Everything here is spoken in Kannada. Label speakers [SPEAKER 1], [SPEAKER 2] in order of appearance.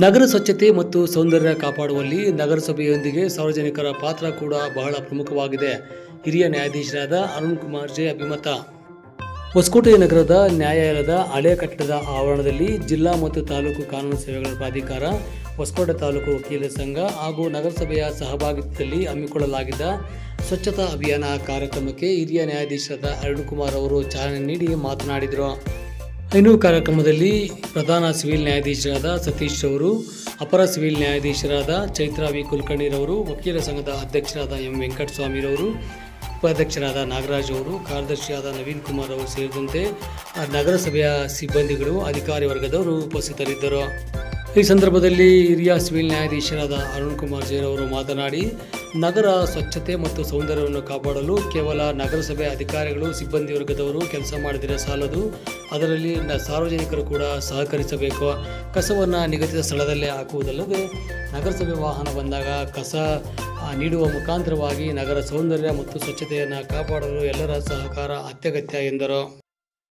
[SPEAKER 1] ನಗರ ಸ್ವಚ್ಛತೆ ಮತ್ತು ಸೌಂದರ್ಯ ಕಾಪಾಡುವಲ್ಲಿ ನಗರಸಭೆಯೊಂದಿಗೆ ಸಾರ್ವಜನಿಕರ ಪಾತ್ರ ಕೂಡ ಬಹಳ ಪ್ರಮುಖವಾಗಿದೆ. ಹಿರಿಯ ನ್ಯಾಯಾಧೀಶರಾದ ಅರುಣ್ ಕುಮಾರ್ ಜೆ ಅಭಿಮತ. ಹೊಸಕೋಟೆ ನಗರದ ನ್ಯಾಯಾಲಯದ ಹಳೆ ಕಟ್ಟಡದ ಆವರಣದಲ್ಲಿ ಜಿಲ್ಲಾ ಮತ್ತು ತಾಲೂಕು ಕಾನೂನು ಸೇವೆಗಳ ಪ್ರಾಧಿಕಾರ, ಹೊಸಕೋಟೆ ತಾಲೂಕು ವಕೀಲರ ಸಂಘ ಹಾಗೂ ನಗರಸಭೆಯ ಸಹಭಾಗಿತ್ವದಲ್ಲಿ ಹಮ್ಮಿಕೊಳ್ಳಲಾಗಿದ್ದ ಸ್ವಚ್ಛತಾ ಅಭಿಯಾನ ಕಾರ್ಯಕ್ರಮಕ್ಕೆ ಹಿರಿಯ ನ್ಯಾಯಾಧೀಶರಾದ ಅರುಣ್ ಕುಮಾರ್ ಅವರು ಚಾಲನೆ ನೀಡಿ ಮಾತನಾಡಿದರು. ಇನ್ನು ಕಾರ್ಯಕ್ರಮದಲ್ಲಿ ಪ್ರಧಾನ ಸಿವಿಲ್ ನ್ಯಾಯಾಧೀಶರಾದ ಸತೀಶ್ ಅವರು ಅಪರ ಸಿವಿಲ್ ನ್ಯಾಯಾಧೀಶರಾದ ಚೈತ್ರಾ ವಿ ಕುಲಕರ್ಣಿರವರು, ವಕೀಲ ಸಂಘದ ಅಧ್ಯಕ್ಷರಾದ ಎಂ ವೆಂಕಟಸ್ವಾಮಿರವರು, ಉಪಾಧ್ಯಕ್ಷರಾದ ನಾಗರಾಜ್ ಅವರು, ಕಾರ್ಯದರ್ಶಿಯಾದ ನವೀನ್ ಕುಮಾರ್ ಅವರು ಸೇರಿದಂತೆ ನಗರಸಭೆಯ ಸಿಬ್ಬಂದಿಗಳು, ಅಧಿಕಾರಿ ವರ್ಗದವರು ಉಪಸ್ಥಿತರಿದ್ದರು. ಈ ಸಂದರ್ಭದಲ್ಲಿ ಹಿರಿಯ ಸಿವಿಲ್ ನ್ಯಾಯಾಧೀಶರಾದ ಅರುಣ್ ಕುಮಾರ್ ಜೈನ್ ಅವರು ಮಾತನಾಡಿ ನಗರ ಸ್ವಚ್ಛತೆ ಮತ್ತು ಸೌಂದರ್ಯವನ್ನು ಕಾಪಾಡಲು ಕೇವಲ ನಗರಸಭೆ ಅಧಿಕಾರಿಗಳು, ಸಿಬ್ಬಂದಿ ವರ್ಗದವರು ಕೆಲಸ ಮಾಡಿದರೆ ಸಾಲದು. ಅದರಲ್ಲಿ ಸಾರ್ವಜನಿಕರು ಕೂಡ ಸಹಕರಿಸಬೇಕು. ಕಸವನ್ನು ನಿಗದಿತ ಸ್ಥಳದಲ್ಲೇ ಹಾಕುವುದಲ್ಲದೆ ನಗರಸಭೆ ವಾಹನ ಬಂದಾಗ ಕಸ ನೀಡುವ ಮುಖಾಂತರವಾಗಿ ನಗರ ಸೌಂದರ್ಯ ಮತ್ತು ಸ್ವಚ್ಛತೆಯನ್ನು ಕಾಪಾಡಲು ಎಲ್ಲರ ಸಹಕಾರ ಅತ್ಯಗತ್ಯ ಎಂದರು.